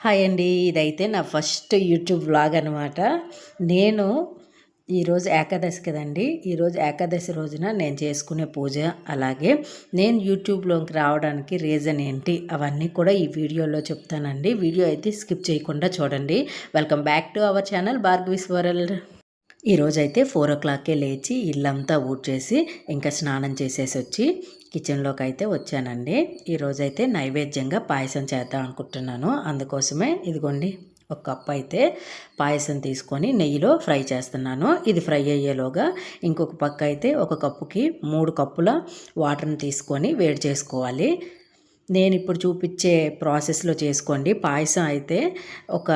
Hi అండి. ఇదైతే నా ఫస్ట్ యూట్యూబ్ వ్లాగ్ అనమాట నేను ఈరోజు ఏకాదశి కదండి. ఈరోజు ఏకాదశి రోజున నేను చేసుకునే పూజ అలాగే నేను యూట్యూబ్లోకి రావడానికి రీజన్ ఏంటి అవన్నీ కూడా ఈ వీడియోలో చెప్తానండి. వీడియో అయితే స్కిప్ చేయకుండా చూడండి. Welcome back to our channel Bhargavi's world ఈరోజైతే ఫోర్ ఓ క్లాక్కే లేచి ఇల్లంతా ఊడ్చేసి ఇంకా స్నానం చేసేసి వచ్చి కిచెన్లోకి అయితే వచ్చానండి ఈరోజైతే నైవేద్యంగా పాయసం చేద్దాం అనుకుంటున్నాను. అందుకోసమే ఇదిగోండి ఒక కప్ అయితే పాయసం తీసుకొని నెయ్యిలో ఫ్రై చేస్తున్నాను. ఇది ఫ్రై అయ్యేలోగా ఇంకొక పక్క అయితే ఒక కప్పుకి మూడు కప్పుల వాటర్ని తీసుకొని వేడి చేసుకోవాలి. నేను ఇప్పుడు చూపించే ప్రాసెస్లో చేసుకోండి. పాయసం అయితే ఒక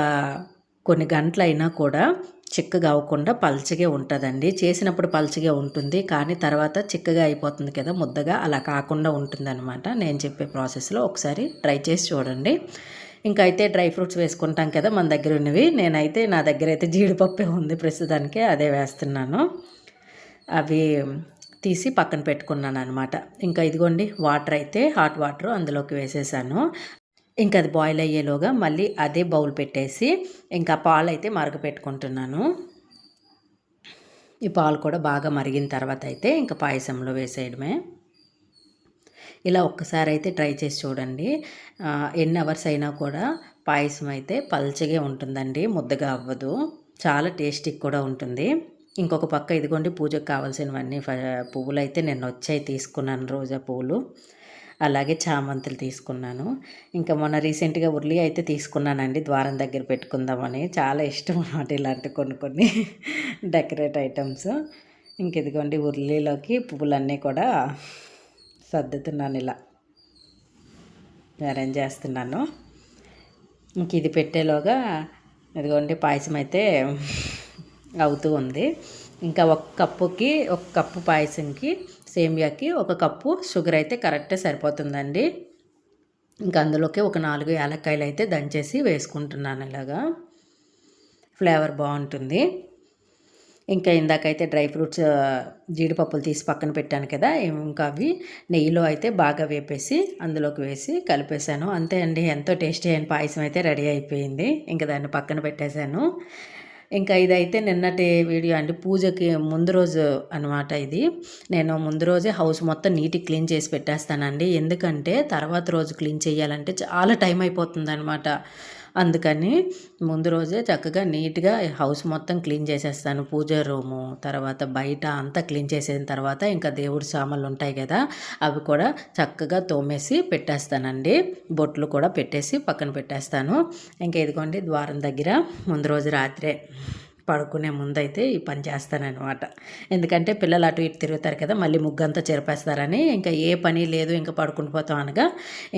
కొన్ని గంటలైనా కూడా చిక్కగా అవ్వకుండా పల్చగా ఉంటుందండి. చేసినప్పుడు పల్చగా ఉంటుంది. కానీ తర్వాత చిక్కగా అయిపోతుంది కదా ముద్దగా అలా కాకుండా ఉంటుందన్నమాట. నేను చెప్పే ప్రాసెస్లో ఒకసారి ట్రై చేసి చూడండి. ఇంకా అయితే డ్రై ఫ్రూట్స్ వేసుకుంటాం కదా మన దగ్గర ఉన్నవి. నేనైతే నా దగ్గర అయితే జీడిపప్పే ఉంది ప్రస్తుతానికి అదే వేస్తున్నాను. అవి తీసి పక్కన పెట్టుకున్నాను అనమాట ఇంకా ఇదిగోండి వాటర్ అయితే హాట్ వాటర్ అందులోకి వేసేసాను. ఇంకా అది బాయిల్ అయ్యేలోగా మళ్ళీ అదే బౌల్ పెట్టేసి ఇంకా పాలు అయితే మరగపెట్టుకుంటున్నాను. ఈ పాలు కూడా బాగా మరిగిన తర్వాత అయితే ఇంకా పాయసంలో వేసేయడమే. ఇలా ఒక్కసారి అయితే ట్రై చేసి చూడండి. ఎన్ని అవర్స్ అయినా కూడా పాయసం అయితే పల్చగే ఉంటుందండి ముద్దగా అవ్వదు. చాలా టేస్టీ కూడా ఉంటుంది. ఇంకొక పక్క ఇదిగోండి పూజకు కావాల్సినవన్నీ పువ్వులు అయితే నేను వచ్చాయి తీసుకున్నాను రోజా పువ్వులు అలాగే చామంతులు తీసుకున్నాను. ఇంకా మొన్న రీసెంట్గా ఉర్లి అయితే తీసుకున్నానండి. ద్వారం దగ్గర పెట్టుకుందామని. చాలా ఇష్టం అన్నమాట ఇలాంటి కొన్ని కొన్ని డెకరేట్ ఐటమ్స్. ఇంక ఇదిగోండి ఉర్లీలోకి పువ్వులన్నీ కూడా సర్దుతున్నాను ఇలా. అరేంజ్ చేస్తున్నాను. ఇంక ఇది పెట్టేలోగా ఇదిగోండి పాయసం అయితే అవుతూ ఉంది. ఇంకా ఒక కప్పుకి ఒక కప్పు పాయసంకి సేమియాకి ఒక కప్పు షుగర్ అయితే కరెక్టే సరిపోతుందండి. ఇంకా అందులోకి ఒక నాలుగు యాలక్కాయలు అయితే దంచేసి వేసుకుంటున్నాను ఇలాగా. ఫ్లేవర్ బాగుంటుంది. ఇంకా ఇందాకైతే డ్రై ఫ్రూట్స్ జీడిపప్పులు తీసి పక్కన పెట్టాను కదా ఇంకా అవి నెయ్యిలో అయితే బాగా వేపేసి అందులోకి వేసి కలిపేశాను. అంతే అండి ఎంతో టేస్టీ అయిన పాయసం అయితే రెడీ అయిపోయింది. ఇంకా దాన్ని పక్కన పెట్టేశాను. ఇంకా ఇదైతే నిన్నటి వీడియో అండి. పూజకి ముందు రోజు అనమాట ఇది. నేను ముందు రోజే హౌస్ మొత్తం నీట్గా క్లీన్ చేసి పెట్టేస్తానండి. ఎందుకంటే తర్వాత రోజు క్లీన్ చేయాలంటే చాలా టైం అయిపోతుంది అనమాట అందుకని ముందు రోజే చక్కగా నీట్గా హౌస్ మొత్తం క్లీన్ చేసేస్తాను. పూజ రూము తర్వాత బయట అంతా క్లీన్ చేసిన తర్వాత ఇంకా దేవుడి సామాన్లు ఉంటాయి కదా అవి కూడా చక్కగా తోమేసి పెట్టేస్తానండి. బొట్లు కూడా పెట్టేసి పక్కన పెట్టేస్తాను. ఇంకా ఇదిగోండి ద్వారం దగ్గర ముందు రోజు రాత్రే. పడుకునే ముందైతే ఈ పని చేస్తానన్నమాట. ఎందుకంటే పిల్లలు అటు ఇటు తిరుగుతారు కదా మళ్ళీ ముగ్గంతా చెరిపేస్తారని ఇంకా ఏ పని లేదు ఇంకా పడుకుని పోతాం అనగా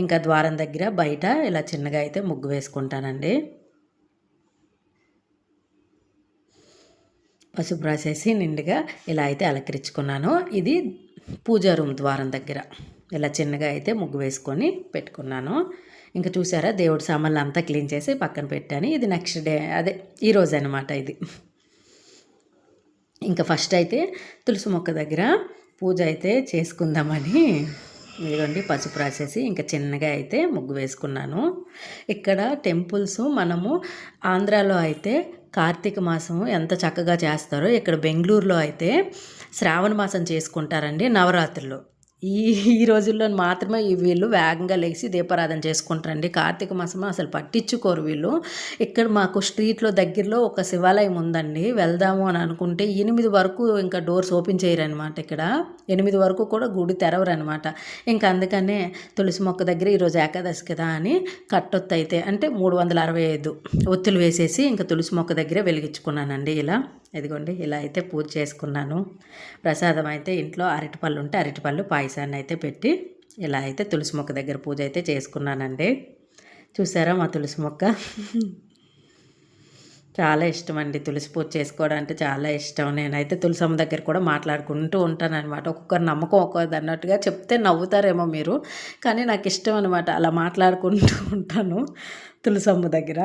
ఇంకా ద్వారం దగ్గర బయట ఇలా చిన్నగా అయితే ముగ్గు వేసుకుంటానండి. పసుపు రాసేసి నిండుగా ఇలా అయితే అలంకరించుకున్నాను. ఇది పూజా రూమ్ ద్వారం దగ్గర. ఇలా చిన్నగా అయితే ముగ్గు వేసుకొని పెట్టుకున్నాను. ఇంకా చూసారా? దేవుడి సామాన్లు అంతా క్లీన్ చేసి పక్కన పెట్టాను. ఇది నెక్స్ట్ డే అదే ఈరోజు అనమాట ఇది. ఇంకా ఫస్ట్ అయితే తులసి మొక్క దగ్గర పూజ అయితే చేసుకుందామని ఇదిగోండి పసుపు రాసేసి ఇంకా చిన్నగా అయితే ముగ్గు వేసుకున్నాను. ఇక్కడ టెంపుల్స్ మనము ఆంధ్రాలో అయితే కార్తీక మాసం ఎంత చక్కగా చేస్తారో ఇక్కడ బెంగళూరులో అయితే శ్రావణ మాసం చేసుకుంటారండి నవరాత్రులు. ఈ ఈ రోజుల్లో మాత్రమే ఈ వీళ్ళు వేగంగా లేచి దీపారాధన చేసుకుంటారండి. కార్తీక మాసం అసలు పట్టించుకోరు వీళ్ళు. ఇక్కడ మాకు స్ట్రీట్లో దగ్గరలో ఒక శివాలయం ఉందండి. వెళ్దాము అని అనుకుంటే ఎనిమిది వరకు ఇంకా డోర్స్ ఓపెన్ చేయరనమాట ఇక్కడ. ఎనిమిది వరకు కూడా గుడి తెరవరనమాట ఇంకా అందుకనే తులసి మొక్క దగ్గర ఈరోజు ఏకాదశి కదా అని కట్టొత్తు అయితే అంటే మూడు వందల అరవై ఐదు ఒత్తులు వేసేసి ఇంకా తులసి మొక్క దగ్గరే వెలిగించుకున్నానండి ఇలా. ఇదిగోండి ఇలా అయితే పూజ చేసుకున్నాను. ప్రసాదం అయితే ఇంట్లో అరటిపళ్ళు ఉంటే అరటిపళ్ళు పాయసాన్ని అయితే పెట్టి ఇలా అయితే తులసి మొక్క దగ్గర పూజ అయితే చేసుకున్నానండి. చూసారా మా తులసి మొక్క? చాలా ఇష్టం అండి తులసి పూజ చేసుకోవడం అంటే చాలా ఇష్టం. నేనైతే తులసమ్మ దగ్గర కూడా మాట్లాడుకుంటూ ఉంటాను అనమాట ఒక్కొక్కరు నమ్మకం ఒక్కొక్కది అన్నట్టుగా చెప్తే నవ్వుతారేమో మీరు కానీ నాకు ఇష్టం అనమాట అలా మాట్లాడుకుంటూ ఉంటాను తులసమ్మ దగ్గర.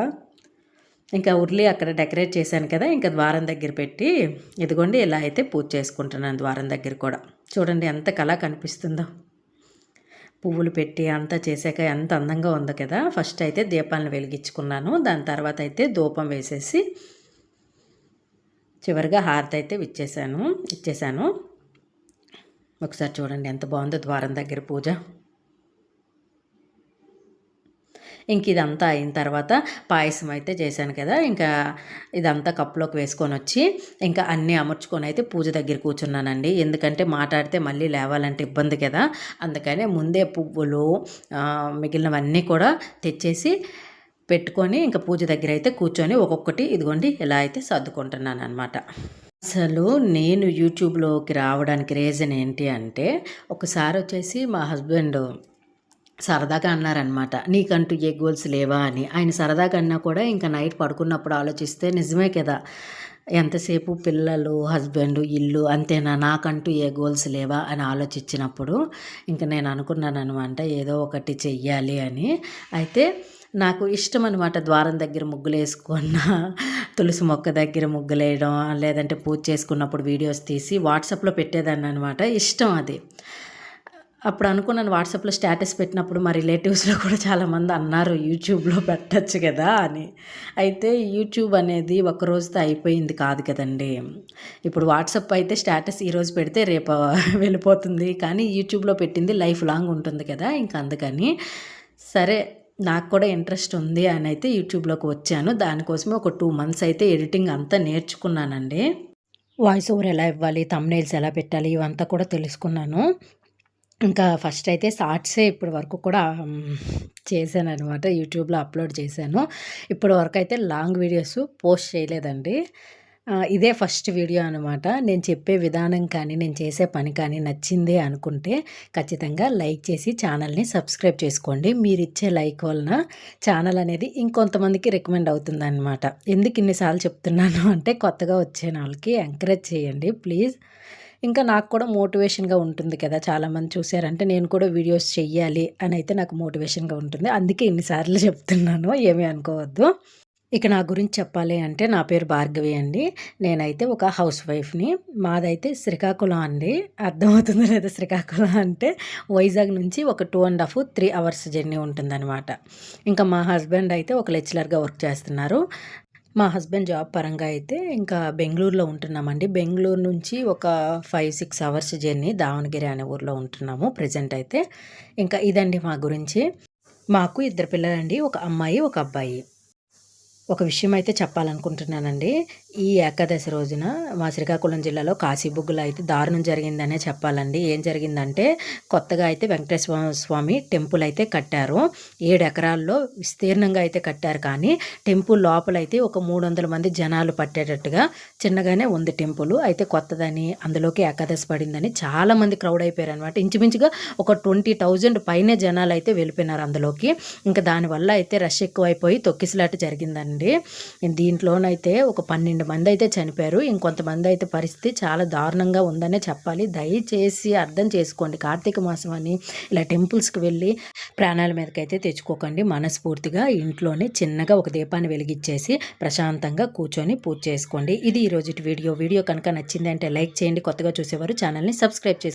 ఇంకా ఉర్లి అక్కడ డెకరేట్ చేశాను కదా ఇంకా ద్వారం దగ్గర పెట్టి ఇదిగోండి ఇలా అయితే పూజ చేసుకుంటున్నాను ద్వారం దగ్గర కూడా. చూడండి ఎంత కళ కనిపిస్తుందో. పువ్వులు పెట్టి అంతా చేశాక ఎంత అందంగా ఉందో కదా. ఫస్ట్ అయితే దీపాలను వెలిగించుకున్నాను దాని తర్వాత అయితే ధూపం వేసేసి చివరిగా హారతి అయితే ఇచ్చేసాను ఇచ్చేసాను ఒకసారి చూడండి ఎంత బాగుందో ద్వారం దగ్గర పూజ. ఇంక ఇదంతా అయిన తర్వాత పాయసం అయితే చేశాను కదా ఇంకా ఇదంతా కప్పులోకి వేసుకొని వచ్చి ఇంకా అన్నీ అమర్చుకొని అయితే పూజ దగ్గర కూర్చున్నానండి. ఎందుకంటే మాట్లాడితే మళ్ళీ లేవాలంటే ఇబ్బంది కదా అందుకనే ముందే పువ్వులు మిగిలినవన్నీ కూడా తెచ్చేసి పెట్టుకొని ఇంకా పూజ దగ్గర అయితే కూర్చొని ఒక్కొక్కటి ఇదిగోండి ఇలా అయితే సర్దుకుంటున్నాను అనమాట అసలు నేను యూట్యూబ్లోకి రావడానికి రీజన్ ఏంటి అంటే ఒకసారి వచ్చేసి మా హస్బెండ్ సరదాగా అన్నారనమాట నీకంటూ ఏ గోల్స్ లేవా? అని. ఆయన సరదాగా అన్నా కూడా ఇంకా నైట్ పడుకున్నప్పుడు ఆలోచిస్తే నిజమే కదా ఎంతసేపు పిల్లలు హస్బెండ్ ఇల్లు అంతేనా? నాకంటూ ఏ గోల్స్ లేవా? అని ఆలోచించినప్పుడు ఇంకా నేను అనుకున్నాను అనమాట ఏదో ఒకటి చెయ్యాలి అని. అయితే నాకు ఇష్టం అనమాట ద్వారం దగ్గర ముగ్గులు వేసుకున్న తులసి మొక్క దగ్గర ముగ్గులు వేయడం లేదంటే పూజ చేసుకున్నప్పుడు వీడియోస్ తీసి వాట్సాప్లో పెట్టేదాన్ని అనమాట ఇష్టం అది. అప్పుడు అనుకున్నాను వాట్సాప్లో స్టేటస్ పెట్టినప్పుడు మా రిలేటివ్స్లో కూడా చాలామంది అన్నారు యూట్యూబ్లో పెట్టచ్చు కదా అని. అయితే యూట్యూబ్ అనేది ఒక రోజుతో అయిపోయింది కాదు కదండి. ఇప్పుడు వాట్సాప్ అయితే స్టేటస్ ఈరోజు పెడితే రేపు వెళ్ళిపోతుంది. కానీ యూట్యూబ్లో పెట్టింది లైఫ్ లాంగ్ ఉంటుంది కదా ఇంకా అందుకని. సరే నాకు కూడా ఇంట్రెస్ట్ ఉంది అని అయితే యూట్యూబ్లోకి వచ్చాను. దానికోసమే ఒక టూ మంత్స్ అయితే ఎడిటింగ్ అంతా నేర్చుకున్నానండి. వాయిస్ ఓవర్ ఎలా ఇవ్వాలి తమ్నైల్స్ ఎలా పెట్టాలి ఇవంతా కూడా తెలుసుకున్నాను. ఇంకా ఫస్ట్ అయితే షార్ట్సే ఇప్పటి వరకు కూడా చేశాను అనమాట యూట్యూబ్లో అప్లోడ్ చేశాను. ఇప్పటి వరకు అయితే లాంగ్ వీడియోస్ పోస్ట్ చేయలేదండి. ఇదే ఫస్ట్ వీడియో అనమాట నేను చెప్పే విధానం కానీ నేను చేసే పని కానీ నచ్చింది అనుకుంటే ఖచ్చితంగా లైక్ చేసి ఛానల్ని సబ్స్క్రైబ్ చేసుకోండి. మీరు ఇచ్చే లైక్ వలన ఛానల్ అనేది ఇంకొంతమందికి రికమెండ్ అవుతుంది అనమాట ఎందుకు ఇన్నిసార్లు చెప్తున్నాను అంటే కొత్తగా వచ్చే వాళ్ళకి ఎంకరేజ్ చేయండి ప్లీజ్. ఇంకా నాకు కూడా మోటివేషన్గా ఉంటుంది కదా చాలామంది చూసారంటే నేను కూడా వీడియోస్ చెయ్యాలి అని అయితే నాకు మోటివేషన్గా ఉంటుంది. అందుకే ఇన్నిసార్లు చెప్తున్నాను ఏమీ అనుకోవద్దు. ఇక నా గురించి చెప్పాలి అంటే నా పేరు భార్గవి అండి. నేనైతే ఒక హౌస్ వైఫ్ని. మాదైతే శ్రీకాకుళం అండి. అర్థమవుతుంది లేదా శ్రీకాకుళం అంటే వైజాగ్ నుంచి ఒక two and half three hours journey ఉంటుందన్నమాట. ఇంకా మా హస్బెండ్ అయితే ఒక లెక్చరర్గా వర్క్ చేస్తున్నారు. మా హస్బెండ్ జాబ్ పరంగా అయితే ఇంకా బెంగళూరులో ఉంటున్నామండి. బెంగళూరు నుంచి ఒక five six hours journey Davanagere అనే ఊర్లో ఉంటున్నాము ప్రజెంట్ అయితే. ఇంకా ఇదండి మా గురించి. మాకు ఇద్దరు పిల్లలండి ఒక అమ్మాయి ఒక అబ్బాయి. ఒక విషయం అయితే చెప్పాలనుకుంటున్నానండి. ఈ ఏకాదశి రోజున మా శ్రీకాకుళం జిల్లాలో కాశీబుగ్గులో అయితే దారుణం జరిగిందనే చెప్పాలండి. ఏం జరిగిందంటే కొత్తగా అయితే వెంకటేశ్వర స్వామి టెంపుల్ అయితే కట్టారు. ఏడు ఎకరాల్లో విస్తీర్ణంగా అయితే కట్టారు. కానీ టెంపుల్ లోపలైతే ఒక మూడు వందల మంది జనాలు పట్టేటట్టుగా చిన్నగానే ఉంది టెంపుల్. అయితే కొత్తదని అందులోకి ఏకాదశి పడిందని చాలామంది క్రౌడ్ అయిపోయారు అనమాట ఇంచుమించుగా ఒక ట్వంటీ థౌజండ్ పైనే జనాలు అయితే వెళ్ళిపోయినారు అందులోకి. ఇంకా దానివల్ల అయితే రష్ ఎక్కువైపోయి తొక్కిసలాట జరిగిందండి. దీంట్లోనైతే ఒక పన్నెండు మంది అయితే చనిపోయారు. ఇంకొంతమంది అయితే పరిస్థితి చాలా దారుణంగా ఉందనే చెప్పాలి. దయచేసి అర్థం చేసుకోండి. కార్తీక మాసం అని ఇలా టెంపుల్స్కి వెళ్ళి ప్రాణాల మీదకి అయితే తెచ్చుకోకండి. మనస్ఫూర్తిగా ఇంట్లోనే చిన్నగా ఒక దీపాన్ని వెలిగించేసి ప్రశాంతంగా కూర్చొని పూజ చేసుకోండి. ఇది ఈరోజు వీడియో. వీడియో కనుక నచ్చిందంటే లైక్ చేయండి. కొత్తగా చూసేవారు ఛానల్ని సబ్స్క్రైబ్ చేసి